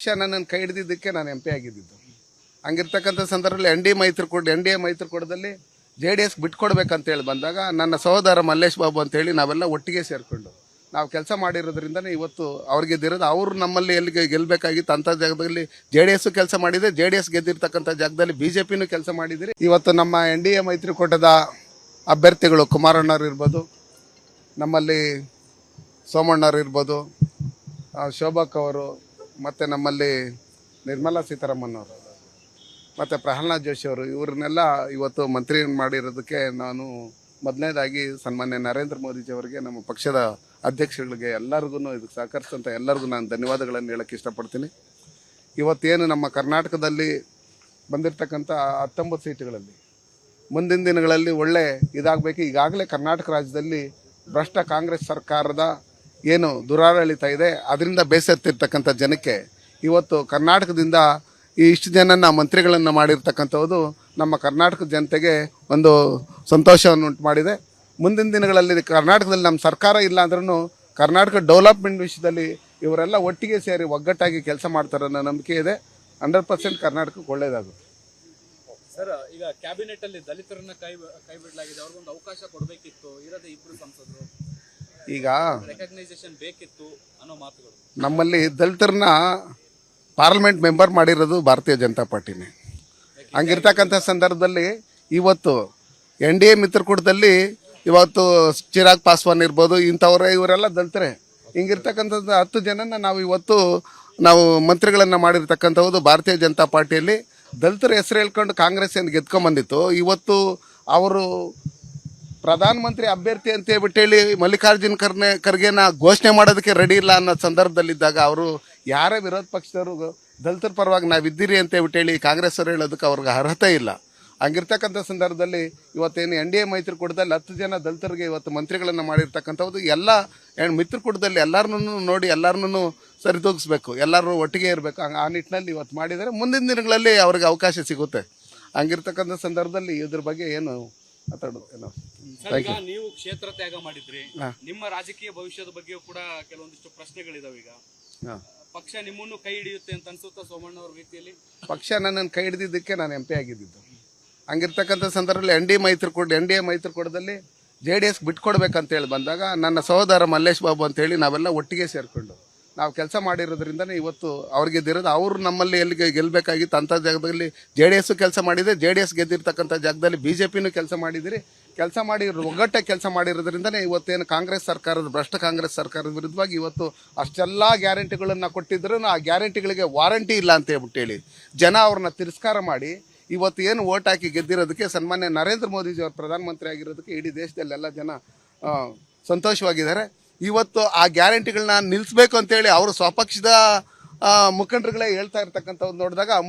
ಪಕ್ಷ ನನ್ನನ್ನು ಕೈ ಹಿಡಿದಿದ್ದಕ್ಕೆ ನಾನು ಎಂ ಪಿ ಆಗಿದ್ದಿದ್ದು ಹಂಗಿರ್ತಕ್ಕಂಥ ಸಂದರ್ಭದಲ್ಲಿ ಎನ್ ಡಿ ಮೈತ್ರಿಕೂಟ ಎನ್ ಡಿ ಎ ಮೈತ್ರಿಕೂಟದಲ್ಲಿ ಜೆ ಡಿ ಎಸ್ ಬಿಟ್ಕೊಡ್ಬೇಕಂತೇಳಿ ಬಂದಾಗ ನನ್ನ ಸಹೋದರ ಮಲ್ಲೇಶ್ ಬಾಬು ಅಂತೇಳಿ ನಾವೆಲ್ಲ ಒಟ್ಟಿಗೆ ಸೇರಿಕೊಂಡು ನಾವು ಕೆಲಸ ಮಾಡಿರೋದ್ರಿಂದನೇ ಇವತ್ತು ಅವ್ರಿಗೆ ಗೆದ್ದಿರೋದು ಅವರು ನಮ್ಮಲ್ಲಿ ಎಲ್ಲಿ ಗೆಲ್ಲಬೇಕಾಗಿತ್ತು ಅಂಥ ಜಾಗದಲ್ಲಿ ಜೆ ಡಿ ಎಸ್ಸು ಕೆಲಸ ಮಾಡಿದೆ. ಜೆ ಡಿ ಎಸ್ ಗೆದ್ದಿರ್ತಕ್ಕಂಥ ಜಾಗದಲ್ಲಿ ಬಿ ಜೆ ಪಿನೂ ಕೆಲಸ ಮಾಡಿದಿರಿ. ಇವತ್ತು ನಮ್ಮ ಎನ್ ಡಿ ಎ ಮೈತ್ರಿಕೂಟದ ಅಭ್ಯರ್ಥಿಗಳು ಕುಮಾರಣ್ಣವ್ರು ಇರ್ಬೋದು, ನಮ್ಮಲ್ಲಿ ಸೋಮಣ್ಣವ್ರು ಇರ್ಬೋದು ಶೋಭಕ್ ಅವರು ಮತ್ತು ನಮ್ಮಲ್ಲಿ ನಿರ್ಮಲಾ ಸೀತಾರಾಮನ್ ಅವರು. ಮತ್ತು ಪ್ರಹ್ಲಾದ್ ಜೋಶಿ ಅವರು, ಇವ್ರನ್ನೆಲ್ಲ ಇವತ್ತು ಮಂತ್ರಿ ಮಾಡಿರೋದಕ್ಕೆ ನಾನು ಮೊದಲನೇದಾಗಿ ಸನ್ಮಾನ್ಯ ನರೇಂದ್ರ ಮೋದಿಜಿಯವರಿಗೆ ನಮ್ಮ ಪಕ್ಷದ ಅಧ್ಯಕ್ಷಗಳಿಗೆ ಎಲ್ಲರಿಗೂ ಇದಕ್ಕೆ ಸಹಕರಿಸಿದಂಥ ಎಲ್ಲರಿಗೂ ನಾನು ಧನ್ಯವಾದಗಳನ್ನು ಹೇಳೋಕ್ಕೆ ಇಷ್ಟಪಡ್ತೀನಿ. ಇವತ್ತೇನು ನಮ್ಮ ಕರ್ನಾಟಕದಲ್ಲಿ ಬಂದಿರತಕ್ಕಂಥ ಹತ್ತೊಂಬತ್ತು ಸೀಟುಗಳಲ್ಲಿ, ಮುಂದಿನ ದಿನಗಳಲ್ಲಿ ಒಳ್ಳೆ ಇದಾಗಬೇಕು. ಈಗಾಗಲೇ ಕರ್ನಾಟಕ ರಾಜ್ಯದಲ್ಲಿ ಭ್ರಷ್ಟ ಕಾಂಗ್ರೆಸ್ ಸರ್ಕಾರದ ಏನು ದುರಾಡಳಿತ ಇದೆ, ಅದರಿಂದ ಬೇಸತ್ತಿರ್ತಕ್ಕಂಥ ಜನಕ್ಕೆ ಇವತ್ತು ಕರ್ನಾಟಕದಿಂದ ಈ ಇಷ್ಟು ಜನನ ಮಂತ್ರಿಗಳನ್ನು ಮಾಡಿರ್ತಕ್ಕಂಥದ್ದು ನಮ್ಮ ಕರ್ನಾಟಕದ ಜನತೆಗೆ ಒಂದು ಸಂತೋಷವನ್ನು ಉಂಟು ಮಾಡಿದೆ. ಮುಂದಿನ ದಿನಗಳಲ್ಲಿ ಕರ್ನಾಟಕದಲ್ಲಿ ನಮ್ಮ ಸರ್ಕಾರ ಇಲ್ಲ ಅಂದ್ರೂ ಕರ್ನಾಟಕ ಡೆವಲಪ್ಮೆಂಟ್ ವಿಷಯದಲ್ಲಿ ಇವರೆಲ್ಲ ಒಟ್ಟಿಗೆ ಸೇರಿ ಒಗ್ಗಟ್ಟಾಗಿ ಕೆಲಸ ಮಾಡ್ತಾರೆ ಅನ್ನೋ ನಂಬಿಕೆ ಇದೆ. ಹಂಡ್ರೆಡ್ ಪರ್ಸೆಂಟ್ ಕರ್ನಾಟಕಕ್ಕೆ ಒಳ್ಳೆಯದಾಗುತ್ತೆ ಸರ್, ಈಗ ಕ್ಯಾಬಿನೆಟ್ ಅಲ್ಲಿ ದಲಿತರನ್ನ ಕೈ ಕೈ ಬಿಡಲಾಗಿದೆ. ಅವ್ರಿಗೊಂದು ಅವಕಾಶ ಕೊಡಬೇಕಿತ್ತು. ಇರೋದೇ ಇಬ್ರು ಸಂಸದರು. ಈಗ ರೆಕಗ್ನೈಸೇಷನ್ ಬೇಕಿತ್ತು ಅನ್ನೋ ಮಾತುಗಳು. ನಮ್ಮಲ್ಲಿ ದಲಿತರನ್ನ ಪಾರ್ಲಿಮೆಂಟ್ ಮೆಂಬರ್ ಮಾಡಿರೋದು ಭಾರತೀಯ ಜನತಾ ಪಾರ್ಟಿನೇ. ಹಂಗಿರ್ತಕ್ಕಂಥ ಸಂದರ್ಭದಲ್ಲಿ ಇವತ್ತು ಎನ್ ಡಿ ಎ ಮಿತ್ರಕೂಟದಲ್ಲಿ ಇವತ್ತು ಚಿರಾಗ್ ಪಾಸ್ವಾನ್ ಇರ್ಬೋದು ಇಂಥವ್ರೆ ಇವರೆಲ್ಲ ದಲಿತರೆ. ಹಿಂಗಿರ್ತಕ್ಕಂಥದ್ದು ಹತ್ತು ಜನನ ನಾವು ಇವತ್ತು ನಾವು ಮಂತ್ರಿಗಳನ್ನು ಮಾಡಿರ್ತಕ್ಕಂಥದ್ದು ಭಾರತೀಯ ಜನತಾ ಪಾರ್ಟಿಯಲ್ಲಿ ದಲಿತರ ಹೆಸರು ಹೇಳ್ಕೊಂಡು ಕಾಂಗ್ರೆಸ್ ಏನು ಗೆದ್ಕೊಂಬಂದಿತ್ತು ಇವತ್ತು ಅವರು ಪ್ರಧಾನಮಂತ್ರಿ ಅಭ್ಯರ್ಥಿ ಅಂತ ಹೇಳ್ಬಿಟ್ಟು ಹೇಳಿ ಮಲ್ಲಿಕಾರ್ಜುನ್ ಖರ್ಗೆ ಖರ್ಗೆನ ಘೋಷಣೆ ಮಾಡೋದಕ್ಕೆ ರೆಡಿ ಇಲ್ಲ ಅನ್ನೋ ಸಂದರ್ಭದಲ್ಲಿದ್ದಾಗ ಅವರು ಯಾರೇ ವಿರೋಧ ಪಕ್ಷದವರು ದಲಿತರ ಪರವಾಗಿ ನಾವಿದ್ದೀರಿ ಅಂತ ಹೇಳ್ಬಿಟ್ಟು ಹೇಳಿ ಕಾಂಗ್ರೆಸ್ ಅವರು ಹೇಳೋದಕ್ಕೆ ಅವ್ರಿಗೆ ಅರ್ಹತೆ ಇಲ್ಲ. ಹಂಗಿರ್ತಕ್ಕಂಥ ಸಂದರ್ಭದಲ್ಲಿ ಇವತ್ತೇನು ಎನ್ ಡಿ ಎ ಮೈತ್ರಿಕೂಟದಲ್ಲಿ ಹತ್ತು ಜನ ದಲಿತರಿಗೆ ಇವತ್ತು ಮಂತ್ರಿಗಳನ್ನು ಮಾಡಿರ್ತಕ್ಕಂಥದ್ದು ಎಲ್ಲ ಮಿತ್ರಕೂಟದಲ್ಲಿ ಎಲ್ಲರನ್ನೂ ನೋಡಿ ಎಲ್ಲರನ್ನೂ ಸರಿದೂಗಿಸ್ಬೇಕು, ಎಲ್ಲರೂ ಒಟ್ಟಿಗೆ ಇರಬೇಕು. ಆ ನಿಟ್ಟಿನಲ್ಲಿ ಇವತ್ತು ಮಾಡಿದರೆ ಮುಂದಿನ ದಿನಗಳಲ್ಲಿ ಅವ್ರಿಗೆ ಅವಕಾಶ ಸಿಗುತ್ತೆ. ಹಂಗಿರ್ತಕ್ಕಂಥ ಸಂದರ್ಭದಲ್ಲಿ ಇದ್ರ ಬಗ್ಗೆ ಏನು ಮಾತಾಡೋದು ಎಲ್ಲ ಈಗ ನೀವು ಕ್ಷೇತ್ರ ತ್ಯಾಗ ಮಾಡಿದ್ರಿ. ಹಾ. ನಿಮ್ಮ ರಾಜಕೀಯ ಭವಿಷ್ಯದ ಬಗ್ಗೆಯೂ ಕೂಡ ಕೆಲವೊಂದಿಷ್ಟು ಪ್ರಶ್ನೆಗಳಿದಾವೆ ಈಗ. ಹಾಂ. ಪಕ್ಷ ನಿಮ್ಮನ್ನು ಕೈ ಹಿಡಿಯುತ್ತೆ ಅಂತ ಅನ್ಸುತ್ತಾ ಸೋಮಣ್ಣ ಅವ್ರ ರೀತಿಯಲ್ಲಿ? ಪಕ್ಷ ನನ್ನನ್ನು ಕೈ ಹಿಡಿದಿದ್ದಕ್ಕೆ ನಾನು ಎಂ ಪಿ ಆಗಿದ್ದಿದ್ದು ಹಂಗಿರ್ತಕ್ಕಂಥ ಸಂದರ್ಭದಲ್ಲಿ ಎನ್ ಡಿ ಮೈತ್ರಿಕೂಟ ಎನ್ ಡಿ ಎ ಮೈತ್ರಿಕೂಟದಲ್ಲಿ ಜೆ ಡಿ ಎಸ್ ಬಿಟ್ಕೊಡ್ಬೇಕಂತ ಹೇಳಿ ಬಂದಾಗ ನನ್ನ ಸಹೋದರ ಮಲ್ಲೇಶ್ ಬಾಬು ಅಂತೇಳಿ ನಾವೆಲ್ಲ ಒಟ್ಟಿಗೆ ಸೇರಿಕೊಂಡು ನಾವು ಕೆಲಸ ಮಾಡಿರೋದ್ರಿಂದನೇ ಇವತ್ತು ಅವ್ರಿಗೆ ಗೆದ್ದಿರೋದು. ಅವರು ನಮ್ಮಲ್ಲಿ ಎಲ್ಲಿ ಗೆಲ್ಲಬೇಕಾಗಿತ್ತು ಅಂಥ ಜಾಗದಲ್ಲಿ ಜೆ ಡಿ ಎಸ್ಸು ಕೆಲಸ ಮಾಡಿದೆ. ಜೆ ಡಿ ಎಸ್ ಗೆದ್ದಿರ್ತಕ್ಕಂಥ ಜಾಗದಲ್ಲಿ ಬಿ ಜೆ ಪಿನೂ ಕೆಲಸ ಮಾಡಿದಿರಿ. ಕೆಲಸ ಮಾಡಿ, ಒಗ್ಗಟ್ಟೆ ಕೆಲಸ ಮಾಡಿರೋದ್ರಿಂದನೇ ಇವತ್ತೇನು ಕಾಂಗ್ರೆಸ್ ಸರ್ಕಾರದ, ಭ್ರಷ್ಟ ಕಾಂಗ್ರೆಸ್ ಸರ್ಕಾರದ ವಿರುದ್ಧವಾಗಿ ಇವತ್ತು ಅಷ್ಟೆಲ್ಲ ಗ್ಯಾರಂಟಿಗಳನ್ನು ಕೊಟ್ಟಿದ್ರು ಆ ಗ್ಯಾರಂಟಿಗಳಿಗೆ ವಾರಂಟಿ ಇಲ್ಲ ಅಂತ ಹೇಳ್ಬಿಟ್ಟು ಹೇಳಿ. ಜನ ಅವ್ರನ್ನ ತಿರಸ್ಕಾರ ಮಾಡಿ ಇವತ್ತು ಏನು ಓಟ್ ಹಾಕಿ ಗೆದ್ದಿರೋದಕ್ಕೆ ಸನ್ಮಾನ್ಯ ನರೇಂದ್ರ ಮೋದಿಜಿ ಅವರು ಪ್ರಧಾನಮಂತ್ರಿ ಆಗಿರೋದಕ್ಕೆ ಇಡೀ ದೇಶದಲ್ಲೆಲ್ಲ ಜನ ಸಂತೋಷವಾಗಿದ್ದಾರೆ. ಇವತ್ತು ಆ ಗ್ಯಾರಂಟಿಗಳನ್ನ ನಿಲ್ಲಿಸ್ಬೇಕು ಅಂತೇಳಿ ಅವರು ಸ್ವಪಕ್ಷದ ಮುಖಂಡರುಗಳೇ ಹೇಳ್ತಾ ಇರ್ತಕ್ಕಂಥದ್ದು ನೋಡಿದಾಗ